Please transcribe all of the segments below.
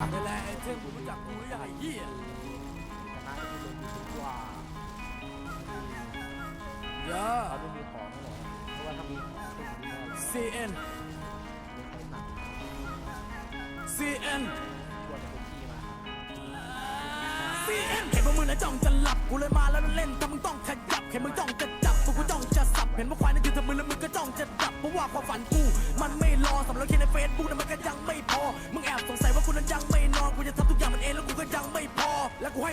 นี่แหละไอ้เท่งกูรู้จักกูหรือยังไอ้เหี้ยชนะที่โดนดีกว่าเยอะเขาไม่มีของหรอกเพราะว่าถ้ามีของก็ยิงได้แล้ว CN ไม่ค่อยหนัก CN ควรจะเป็นที่มา CN เห็นพวกมึงนะจ้องจะหลับกูเลยมาแล้วเล่นถ้ามึงต้องขยับเห็นมึงจ้องจะจับพวกกูจ้องจะสับเห็นว่าควายนั่นคือทำมึงแล้วมึงก็จ้องจะดับเพราะว่าความฝันกู มันไม่รอสำหรับแค่ในเฟซบุ๊กนั้นมัน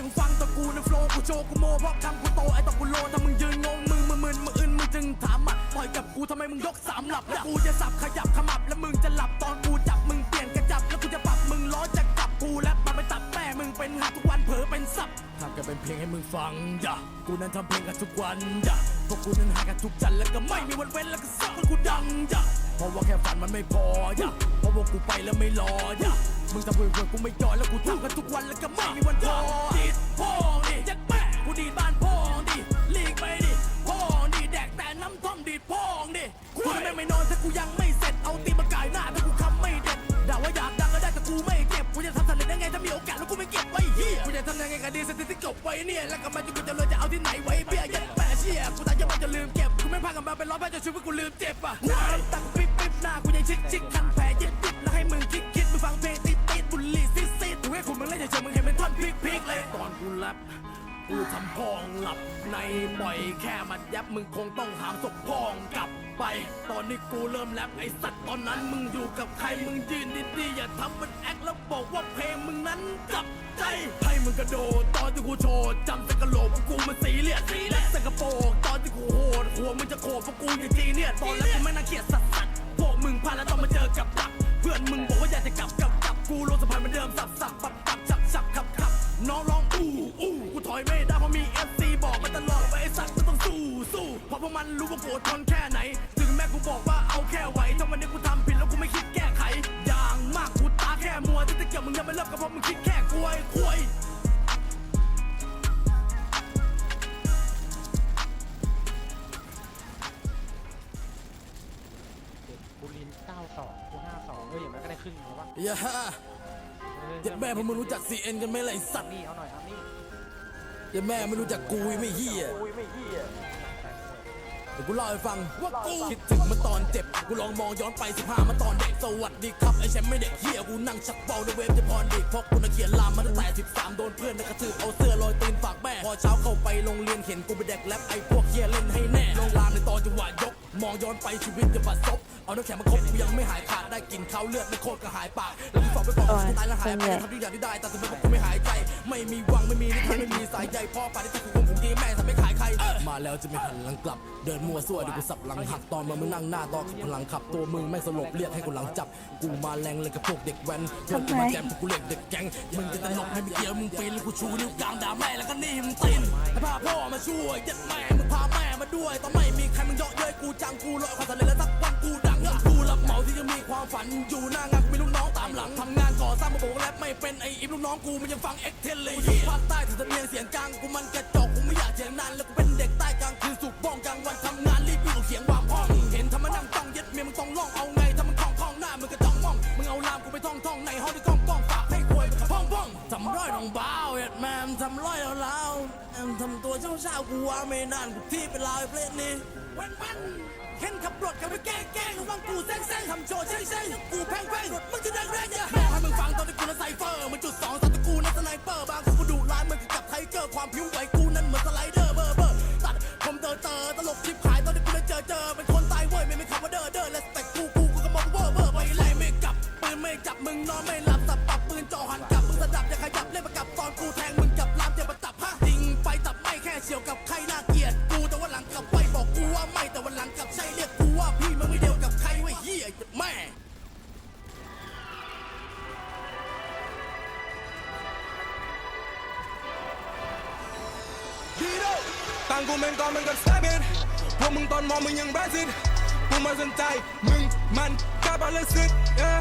มึงฟังตะกูในโฟล์กูโชว์กูโมเพราะคำกูโตไอ้ตอกูโลถ้ามึงยืนงงมึงมึงมึนมึงอึนมึงจึงถามอะต่อยกับกูทำไมมึงยกสามหลับแล้วกูจะสับขยับขมับแล้วมึงจะหลับตอนกูจับมึงเปลี่ยนกระจับแล้วกูจะปรับมึงล้อจะกลับกูแล้วมันไปตัดแม่มึงเป็นหักทุกวันเผลอเป็นสับทำกันเป็นเพลงให้มึงฟังอย่ากูนั้นทำเพลงกันทุกวันอย่าพวกกูนั้นหากันทุกจันทร์แล้วก็ไม่มีวันเว้นแล้วก็สักวันกูดังอย่าเพราะว่าแค่ฝันมันไม่พออย่าเพราะว่ากูไปแล้วไม่รออย่า มึงทำเพื่อเพื่อกูไม่จอยแล้วกูทำกันทุกวันแล้วก็ไม่มีวันพอดีดพองดิยัดแม่กูดีดบ้านพองดิลีกไปดิพองดิแดกแต่น้ำท่อมดีดพองดิกูไม่ไม่นอนถ้ากูยังไม่เสร็จเอาตีนมากายหน้าถ้ากูคำไม่เด็ดด่าว่าอยากดังก็ได้แต่กูไม่เก็บกูจะทำสำเร็จได้ไงถ้ามีโอกาสแล้วกูไม่เก็บไว้เฮียกูจะทำยังไงกันดีสถิติจบไว้เนี่ยแล้วก็มาจะกูจะเลยจะเอาที่ไหนไว้เบี้ยยัดแปะเชี่ยกูตายจะมาจะลืมเก็บกูไม่พากันมาเป็นร้อยพันจะช่วยกูลืมเจ็บอะน้าตักปิ๊บปิ๊บหน้ากูยังชิคชิคคันแผลยิบยิบแล้วให้มึงคิดคิดมึงฟังเพลงติด บุหรี่ซิดซิดกูให้คุณมึงเล่นเฉยๆมึงเห็นเป็นท่อนพลิกพลิกเลยตอนกูแรปกูทำพองหลับในปล่อยแค่มันยับมึงคงต้องหามศพพองกลับไป ตอนนี้กูเริ่มแรปไอสัตว์ตอนนั้นมึงอยู่กับใครมึงยืนดีๆอย่าทำมันแอคแล้วบอกว่าเพลงมึงนั้นกลับใจให้มึงกระโดดตอนที่กูโชว์จำสกะโหลกกูมันสีเลียดสีและสกะโปกตอนที่กูโหดหัวมึงจะโขดพวกกูอย่างจีเนี่ยตอนแรกกูไม่น่าเกลียดสัตว์สัตว์พวกมึงพลาดแล้วต้องมาเจอกับดักเพื่อนมึงบอกว่าอยากจะกลับกับ กลับกูลงสะพานเหมือนเดิมสับสับปับปับฉับฉับขับขับน้องร้องอู้อู้กูถอยไม่ได้เพราะมีเอฟซีบอกมาตลอดว่าไอ้สัตว์มันต้องสู้สู้เพราะพวกมันรู้ว่ากูทนแค่ไหน ถึงแม้กูบอกว่าเอาแค่ไหวถ้าวันนี้กูทำผิดแล้วกูไม่คิดแก้ไข อย่างมากกูตาแค่มัวที่ตะเกียบมึงยังไม่เลิกก็เพราะมึงคิดแค่กลวยควยเด็กกูลิน92กู52เอ้ยอย่างนั้นก็ได้ครึ่งแล้ววะ อย่าเออเจ็ดแม่พวกมึงรู้จัก CN กันไหมล่ะไอ้สัตว์นี่เอาหน่อยครับนี่เจ็ดแม่ไม่รู้จักกูไม่เฮีย อุ้ยไม่เหี้ย เดี๋ยวกูเล่าให้ฟังว่ากูคิดถึงเมื่อตอนเจ็บ กูลองมองย้อนไป15เมื่อตอนเด็กสวัสดีครับไอ้แชมป์ไม่เด็กเฮียกูนั่งชักเบาในเวฟจะพรดีเพราะกูน่ะเขียนลามมาตั้งแต่13โดนเพื่อนในกระทืบเอาเสื้อลอยตีนฝากแม่ พอเช้าเข้าไปโรงเรียนเห็นกูไปแดกแรปไอ้พวกเฮียเล่นให้แน่ลงลามในตอนจังหวะยก มองย้อนไปชีวิตจะบัดซบเอาน้ำแข็งมาคบกูยังไม่หายขาดได้กลินเขาเลือดไม่โคตรก็หายปากแล้วกูสอบไปบอกกูตายแล้วหายไปทำทุกอย่างที่ได้แต่สุดท้ายกูไม่หายใจ ไม่มีหวังไม่มีนิทานไม่มีสายใยพ่อป่าที่ตะกูคงผมดีแม่ทำไม่ขายใคร มาแล้วจะไม่หันหลังกลับ เดินมั่วซั่วเดี๋ยวกูสับหลังหักตอนมามึงนั่งหน้าตอนขับพลังขับตัวมึงไม่สลบเรียกให้กูหลังจับกูมาแรงเลยกับพวกเด็กแว้นเพื่อนกูมาแจมพวกกูเรียกเด็กแก๊งมึงจะตลกให้ไม่เกี่ยวมึงปีนแล้วกูชูนิ้วกลางด่าแม่แล้วก็นี่มึงตีนให้พาพ่อมาช่วยยัดแม่มึงพาแม่มาด้วยตอนไม่มีใครมึงเยาะเย้ยกูจังกูลอยความสำเร็จแล้วสักวันกูดังกูรับเหมาที่จะมีความฝันอยู่หน้างานกูมีลูกน้องตามหลังทำงานก่อสร้างมาบอกว่าแรปไม่เป็นไอ้อิมลูกน้องกูมันยังฟังเอ็กเทนเลยภาคใต้ถึงจะเมียงเสียงกลางกูมันกระจอกกูไม่อยากเสียงนานแล้วกูเป็นเด็กใต้กลางคืนสุกบ้องกลางวันทำงาน ทำตัวเช้าเช้าๆกูว่าไม่นานกูที่เป็นลายเพลงนี้เว้นวันเห็นขับรถกับไปแกล้งแกล้งระวังกูแซงแซงทำโชว์ใช่ใช่กูแพงแพ วกมึงตอนมองมึงยังแบซิดกูมาสนใจ มึงมันกล้าบาเลสิกเออ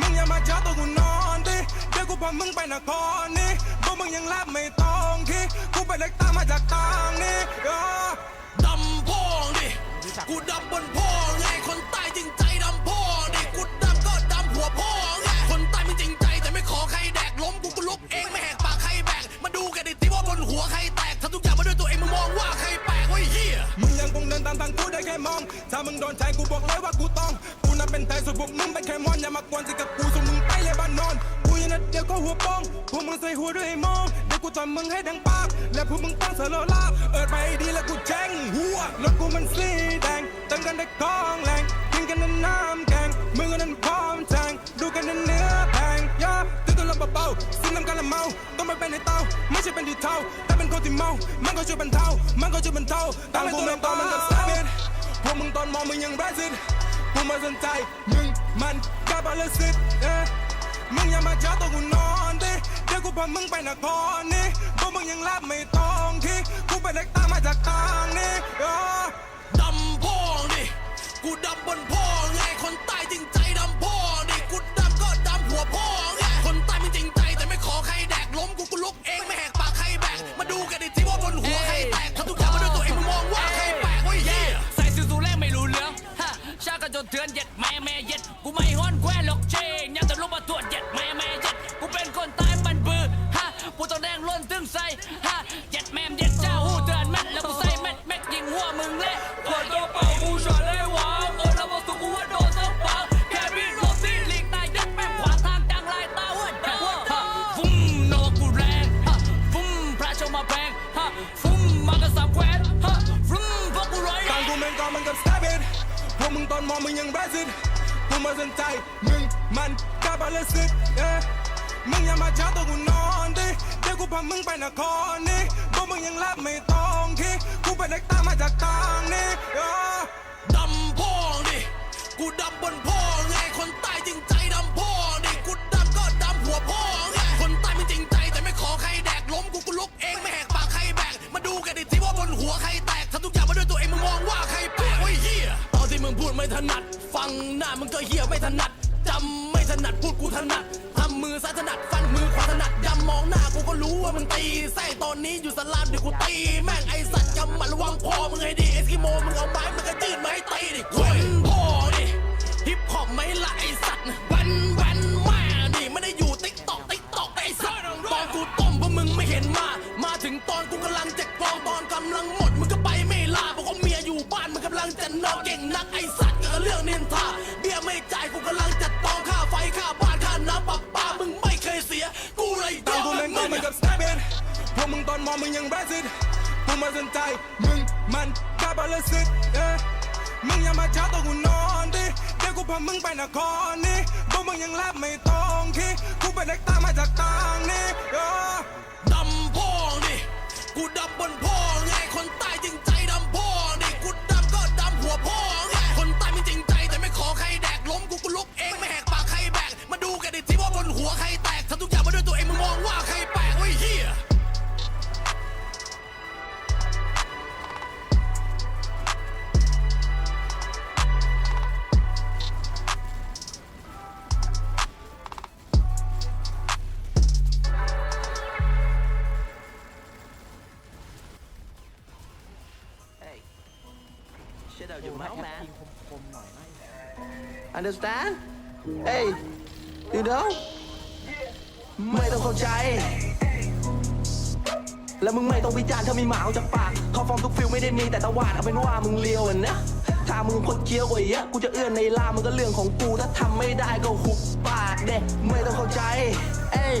มึงอย่ามาจ้าตัวกูนอนดิ เดี๋ยวกูพามึงไปนครนี่พวกมึงยังรับไม่ต้องที่ กูไปเล็กตามมาจากต่างนี่เออดำพ่องดิ กูดำบนพ่องไงคนใต้ ด้วยไอ้โมงเดี๋ยวกูทำมึงให้ดังปาก และพวกมึงต้องเสลลาบเอิดไปดีแล้วกูแจ้งหัวรถกูมันสีแดงเติมกันได้วยกองแรงกินกันในน้ำแกงมึงก็นั้นพร้อมแทงดูกันในเนื้อแพงย่าตื่นตัวลำเบาๆสิ้นน้ำกันละเมาต้องไปเป็นในเตาไม่ใช่เป็นที่เท่าแต่เป็นคนที่เมามันก็ช่วยบรรเทามันก็ช่วยบรรเทาตามกูไม่ต้องมันกับสาเนพวกมึงตอนมองมึงยังไรสิกูไม่สนใจมึงมันกับอะไรสิเอ๊ มึงอย่ามาเจ้าตัวกูนอนดิเดี๋ยวกูพามึงไปนครนี่พวกมึงยังรับไม่ต้องที่กูเป็นเด็กตามมาจากต่างนี่เออดำพ่องดิกูดำบนพ่อง ใส่ฮะเย็ดแมมเย็ดเจ้าหูเตือนแม่นแล้วกูใส่แม็ดแม็กยิงหัวมึงเละขวดตัวเปล่ากูชอนเลยหวังเออแล้วบอกสุกูว่าโดนสักปังแค่บินรถที่ลีกตายย็ดแม่งขวาทางจังลายตาหัวเด้อฮะฟุ้มโนกูแรงฮะฟุ้มพระเจ้ามาแพงฮะฟุ้มมากระสับแควนฮะฟุ้มพวกกูร้อยต่างกูแม่งก็มันกับสตาร์เบดพวกมึงตอนมองมึงยังไรสิกูม่สนใจมึงมันกับอะไรสิเอ๊ะ มึงอย่ามาจ้าตัวกูนอนดิ เดี๋ยวกูพามึงไปนครนี่พวกมึงยังรับไม่ต้องที่กูเป็นเด็กตามมาจากต่างนี่เออดำพ่องดิกูดำบนพ่อไง คนใต้จริงใจดำพ่อดิกูดำก็ดำหัวพ่อไง คนใต้ไม่จริงใจแต่ไม่ขอใครแดกล้มกูกูลุกเองไม่แหกปากใครแบก มาดูกันดิที่ว่าบนหัวใครแตกทำทุกอย่างมาด้วยตัวเองมึงมองว่าใครแปลกเว้ยเฮียตอนที่มึงพูดไม่ถนัด ฟังหน้ามึงก็เฮียไม่ถนัดจำไม่ถนัดพูดกูถนัด อซ้ายถนัดฟันมือขวาถนัดยำมองหน้ากูก็รู้ว่ามึงตีไส้ตอนนี้อยู่สลามเดี๋ยวกูตี แม่งไอสัตว์จำมันระวังพ่อมึงให้ดีเอสกิโมมึงเอาไม้มึงก็จืดมาให้ตีดิควนพ่อดิฮิปฮอปไม่ละไอสัตว์วันวันแม่ดิไม่ได้อยู่ติ๊กตอกติ๊กตอกไอสัตว์ตอนกูต้มพวกมึงไม่เห็นมา มาถึงตอนกูกำลังจะกรองตอนกำลังหมดมึงก็ไปไม่ลาบอกว่าเมียอยู่บ้านมึงกำลังจะนอนเก่งนักไอสัตว์ก็เรื่องเนินทาเบี้ยไม่จ่ มึงตองมึงยังไรสิกูม่สนใจมึงมันกับอะไรสิเอ๊มึงอย่ามาจ้าตัวกูนอนดิเดี๋ยวกูพามึงไปนครนี่พวกมึงยังรับไม่ต้องที่กูเป็นเด็กตามาจากต่างนี่เออดำพ่องดิกูดำบนพ่อไงคนใต้จริงใจดำพ่อดิกูดำก็ดำหัวพ่อไงคนใต้ไม่จริงใจแต่ไม่ขอใครแดกล้มกูกูลุกเองไม่แหก shit out ดู your นะ mouth, แอป man. ยิงคมๆหน่อยไหม Understand? Hey, you know? ไม่ต้องเข้าใจ แล้วมึงไม่ต้องวิจารณ์ถ้ามีหมาออกจากปากเขาฟอร์มทุกฟิลไม่ได้มีแต่ตะวาดเอาเป็นว่ามึงเลียวอะนะถ้ามึงคนเคี้ยวกว่าเยอะกูจะเอื้อนในลามมันก็เรื่องของกูถ้าทำไม่ได้ก็หุบปากเด็ไม่ต้องเข้าใจ เอ้ย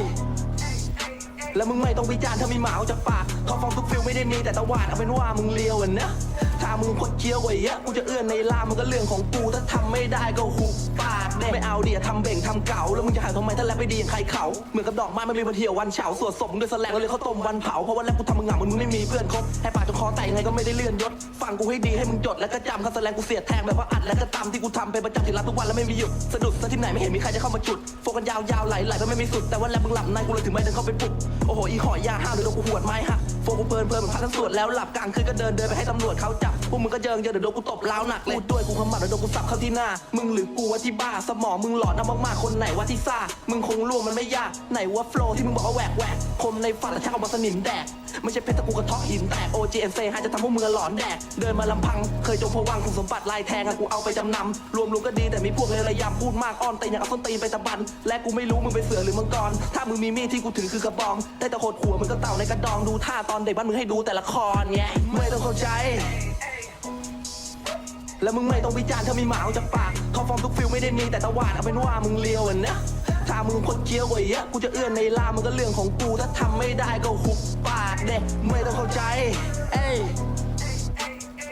แล้วมึงไม่ต้องวิจารณ์ถ้ามีหมาออกจากปากเขาฟองทุกฟิลไม่ได้มีแต่ตะวาดเอาเป็นว่ามึงเลียวอะนะถ้า มึงคดเคี้ยวกว่าเยอะกูจะเอื้อนในลามมันก็เรื่องของกูถ้าทำไม่ได้ก็หุบปาก ไม่เอาเดียทำเบ่งทำเก่าแล้วมึงจะหาทำไมถ้าแรปไม่ดีอย่างใครเขาเหมือนกับดอกไม้มันมีวันเหี่ยววันเฉาสวดศพมึงด้วยแสลงแล้วเลยเขาต้มวันเผาเพราะว่าแรปกูทำมึงเหงามึงไม่มีเพื่อนคบให้ปากจนคอแตกยังไงก็ไม่ได้เลื่อนยศฟังกูให้ดีให้มึงจดแล้วก็จำคำแสดงกูเสียแทงแบบว่าอัดแล้วก็ตำที่กูทำเป็นประจำที่รับทุกวันแล้วไม่มีหยุดสะดุดซะที่ไหนไม่เห็นมีใครจะเข้ามาจุดโฟกันยาวๆไหลๆก็ไม่มีสุดแต่ว่าแรปมึงหลับในกูเลยถึงไม่เดินเข้าไปปลุกโอ้โหอีหอยยาห้าวเดี๋ยวโดนกูหวดไม้หักโฟกูเพลินเพลินเหมือนพักทั้งสวดแล้วหลับกลางคืนก็เดินเดินไปให้ตำรวจเขาจับพวกมึงก็เยิงเยิงเดี๋ยวโดนกูตบล้าวหนักเลยด้วยกูขมับเดี๋ยวโดนกูสับเข้าที่หน้ามึงหรือกูว่าที่บ้าสมองมึงหลอนเอามากๆคนไหนว่าที่ซ่า มึงคงล่วงมันไม่ยาก ไหนว่าโฟล์ที่มึงบอกว่าแหวกแหวกคมในฝันและชักออกมาสนิมแดก ไม่ใช่เพชรตะกูกระทาะหินแตก OGNC ให้จะทำพวกมึงหลอนแดก เดินมาลำพัง เคยจงพวังของสมบัติลายแทงอะกูเอาไปจำนำรวมรวมก็ดีแต่มีพวกเลวระยำพูดมากอ้อนตีนอย่างเอาส้นตีนไปตะบัน และกูไม่รู้มึงเป็นเสือหรือมังกร ถ้ามึงมีมีดที่กูถือคือกระบอง ได้แต่โคดหัวมึงก็เต่าในกระดองดูท่าตอนเด็กบ้านมึงให้ดูแต่ละครไงไม่ต้องเข้าใจ แล้วมึงไม่ต้องวิจารณ์ถ้ามีหมาออกจากปากเขาฟอร์มทุกฟิลไม่ได้มีแต่ตะวาดเอาเป็นว่ามึงเลียวอะนะถ้ามึงคนเคี้ยวกว่าเยอะกูจะเอื้อนในลามันก็เรื่องของกูถ้าทำไม่ได้ก็หุบปากเด็ไม่ต้องเข้าใจ เอ้ย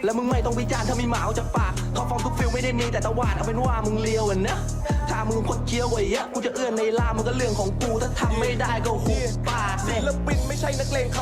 แล้วมึงไม่ต้องวิจารณ์ถ้ามีหมาออกจากปากเขาฟอร์มทุกฟิลไม่ได้มีแต่ตะวาดเอาเป็นว่ามึงเลียวอะนะถ้ามึงคนเคี้ยวกว่าเยอะกูจะเอื้อนในลามมันก็เรื่องของกูถ้าทำไม่ได้ก็หุบปากเด็ศิลปินไม่ใช่นักเลงครับ